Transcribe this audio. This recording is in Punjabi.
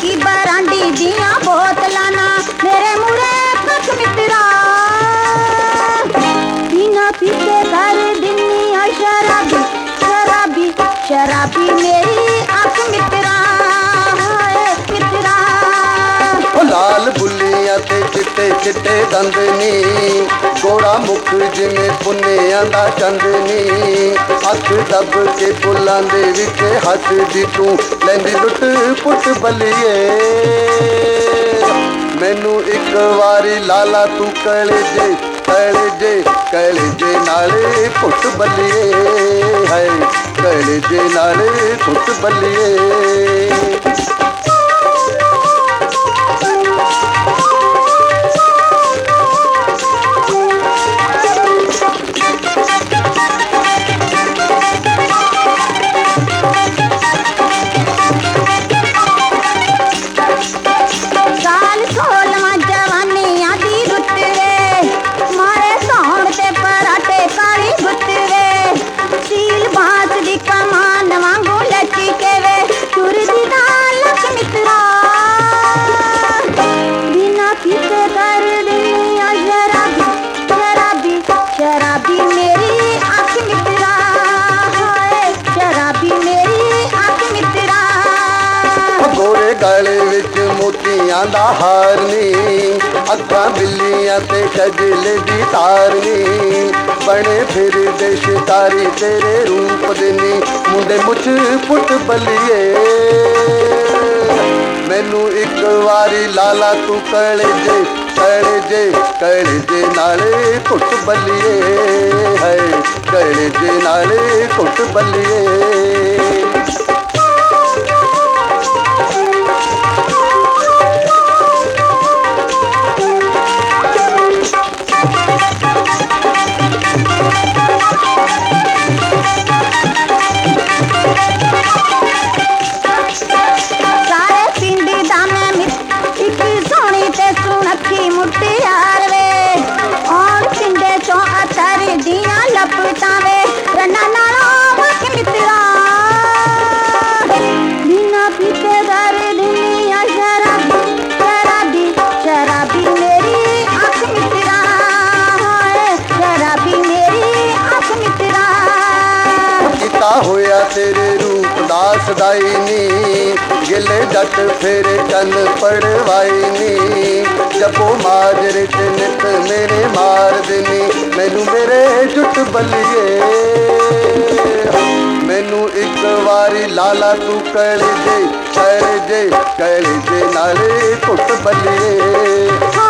ਕੀ ਬਰਾਂਡੀ ਦੀਆਂ ਬੋਤਲਾਂ ਨਾ? ਮੇਰੇ ਮੂਰੇ ਪੱਖ ਮਿੱਤਰਾ। ਪੀਣਾ ਪੀਤੇ ਕਰ ਦਿਨੀ ਆ ਸ਼ਰਾਬੀ ਸ਼ਰਾਬੀ ਸ਼ਰਾਬੀ ਮੇਰੀ ਚਿੱਟੇ ਦੰਦ ਨੀ ਮੁਖ ਜਿਵੇਂ ਪੁੰਨਿਆਂ ਦਾ ਚੰਦ ਨੀ। ਦੱਬ ਕੇ ਫੁੱਲਾਂ ਦੇ ਵਿੱਚ ਹੱਸਦੀ ਤੂੰ ਲੈਂਦੀ ਲੁੱਟ ਪੁੱਟ ਬੱਲੀਏ। ਮੈਨੂੰ ਇੱਕ ਵਾਰੀ ਲਾਲਾ ਤੂੰ ਕਲੇਜੇ ਕਲੇਜੇ ਕਲੇਜੇ ਨਾਲੇ ਪੁੱਟ ਬਲੀਏ। ਹੈ ਕਲੇਜੇ ਨਾਲੇ ਪੁੱਟ ਬਲੀਏ। ਗੋਰੇ ਗਲੇ ਵਿੱਚ ਮੋਤੀਆਂ ਦਾ ਹਾਰ ਨੀ ਅੱਖਾਂ ਬਿੱਲੀਆਂ ਤੇ ਕਜਲੇ ਦੀ ਤਾਰ ਨੀ ਬਣੇ ਫਿਰਦੇ ਸ਼ਿਕਾਰੀ ਤੇਰੇ ਰੂਪ ਦੇ ਨੀ, ਮੁੰਡੇ ਮੁੱਛ ਪੁੱਟ ਬੱਲੀਏ। ਮੈਨੂੰ ਇੱਕ ਵਾਰੀ ਲਾਲਾ ਤੂੰ ਕਲੇਜੇ ਕਲੇਜੇ ਕਲੇਜੇ ਨਾਲੇ ਕੁੱਟ ਬਲੀਏ। ਹੈ ਕਲੇਜੇ ਨਾਲੇ ਕੁੱਟ ਬਲੀਏ। ਤੇਰੇ ਰੂਪ ਦਾ ਸਦਾਈ ਨੀ। ਗਿਲੇ ਜੱਟ ਫੇਰੇ ਚੰਨ ਪੜਵਾਈ ਨੀ। ਜਪੋ ਮਾਜਰੇ ਤੇ ਨਿਤ ਮੇਰੇ ਮਾਰ ਦੇਨੀ। ਮੈਨੂੰ ਮੇਰੇ ਜੁੱਟ ਬੱਲੀਏ। ਮੈਨੂੰ ਇੱਕ ਵਾਰੀ ਲਾਲਾ ਤੂੰ ਕਲੇਜੇ ਕਲੇਜੇ ਕਲੇਜੇ ਨਾਲੇ ਕੁੱਟ ਬੱਲੀਏ ਹਾਏ ਸ਼ਰਾਬੀ ਮੇਰੀ